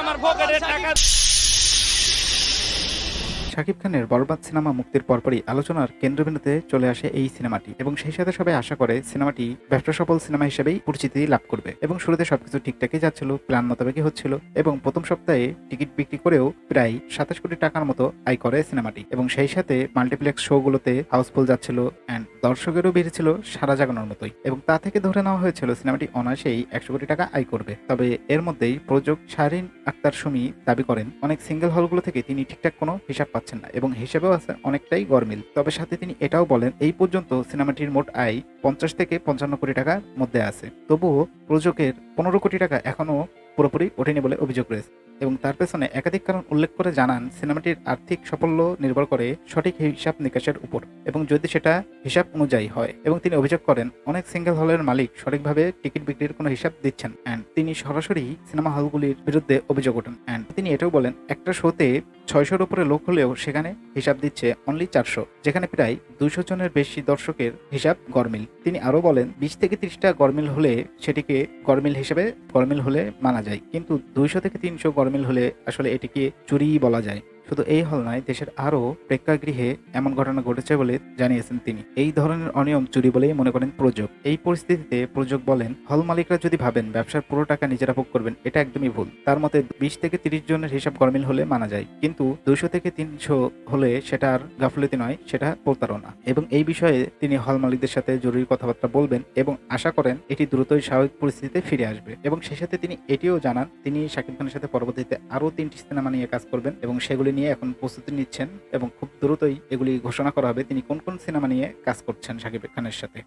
আমার পকেটে টাকা শাকিব খানের বরবাদ সিনেমা মুক্তির পরপরই আলোচনার কেন্দ্রবিন্দুতে চলে আসে এই সিনেমাটি এবং সেই সাথে সবাই আশা করে সিনেমাটি ব্যবসা সফল সিনেমা হিসেবেই পরিচিতি লাভ করবে এবং শুরুতে সবকিছু ঠিকঠাকই যাচ্ছিল, প্ল্যান মোতাবেকই হচ্ছিল এবং প্রথম সপ্তাহে টিকিট বিক্রি করেও প্রায় সাতাশ কোটি টাকার মতো আয় করে সিনেমাটি এবং সেই সাথে মাল্টিপ্লেক্স শোগুলোতে হাউসফুল যাচ্ছিল অ্যান্ড দর্শকেরও বেড়েছিল সারা জাগানোর মতোই এবং তা থেকে ধরে নেওয়া হয়েছিল সিনেমাটি অনায়াসেই একশো কোটি টাকা আয় করবে। তবে এর মধ্যেই প্রযোজক শাহরিন আক্তার সুমি দাবি করেন, অনেক সিঙ্গেল হলগুলো থেকে তিনি ঠিকঠাক কোনো হিসাব পাচ্ছেন না, এবং হিসেবেও আছে অনেকটাই গরমিল। তবে সাথে তিনি এটাও বলেন, এই পর্যন্ত সিনেমাটির মোট আয় পঞ্চাশ থেকে পঞ্চান্ন কোটি টাকার মধ্যে আছে। তবুও প্রযোজকের পনেরো কোটি টাকা এখনও পুরোপুরি ওঠেনি বলে অভিযোগ রয়েছে এবং তার পেছনে একাধিক কারণ উল্লেখ করে জানান সিনেমাটির আর্থিক সাফল্য নির্ভর করে সঠিক হিসাব নিকাশের উপর এবং যদি সেটা হিসাব অনুযায়ী হয় এবং তিনি অভিযোগ করেন, অনেক সিঙ্গেল হলের মালিক সঠিকভাবে টিকিট বিক্রির কোনো হিসাব দিচ্ছেন অ্যান্ড তিনি সরাসরি সিনেমা হলগুলির বিরুদ্ধে অভিযোগ ওঠেন অ্যান্ড তিনি এটাও বলেন, একটা শোতে ছয়শোর উপরে লোক হলেও সেখানে হিসাব দিচ্ছে অনলি চারশো, যেখানে প্রায় দুশো জনের বেশি দর্শকের হিসাব গরমিল তিনি আরও বলেন, বিশ থেকে ত্রিশটা গরমিল হলে সেটিকে গরমিল হিসেবে গরমিল হলে মানা যায়। কিন্তু দুইশো থেকে তিনশো গরমিল হলে আসলে এটিকে চুরিই বলা যায়। শুধু এই হল নয়, দেশের আরও প্রেক্ষাগৃহে এমন ঘটনা ঘটেছে বলে জানিয়েছেন তিনি। এই ধরনের অনিয়ম চুরি বলেই মনে করেন প্রযোজক। এই পরিস্থিতিতে প্রযোগ বলেন, হল মালিকরা যদি ভাবেন ব্যবসার পুরো টাকা নিজেরা ভোগ করবেন, এটা একদমই ভুল। তার মতে বিশ থেকে তিরিশ জনের হিসাব গরমিল হলে মানা যায়। কিন্তু দুশো থেকে তিনশো হলে সেটা আর গাফলতি নয়, সেটা প্রতারণা। এবং এই বিষয়ে তিনি হল মালিকদের সাথে জরুরি কথাবার্তা বলবেন এবং আশা করেন এটি দ্রুতই স্বাভাবিক পরিস্থিতিতে ফিরে আসবে। এবং সেই সাথে তিনি এটিও জানান, তিনি শাকিব খানের সাথে পরবর্তীতে আরও তিনটি সিনেমা নিয়ে কাজ করবেন এবং সেগুলি নিয়ে এখন প্রস্তুতি নিচ্ছেন এবং খুব দ্রুতই এগুলি ঘোষণা করা হবে তিনি কোন কোন সিনেমা নিয়ে কাজ করছেন শাকিব খানের সাথে।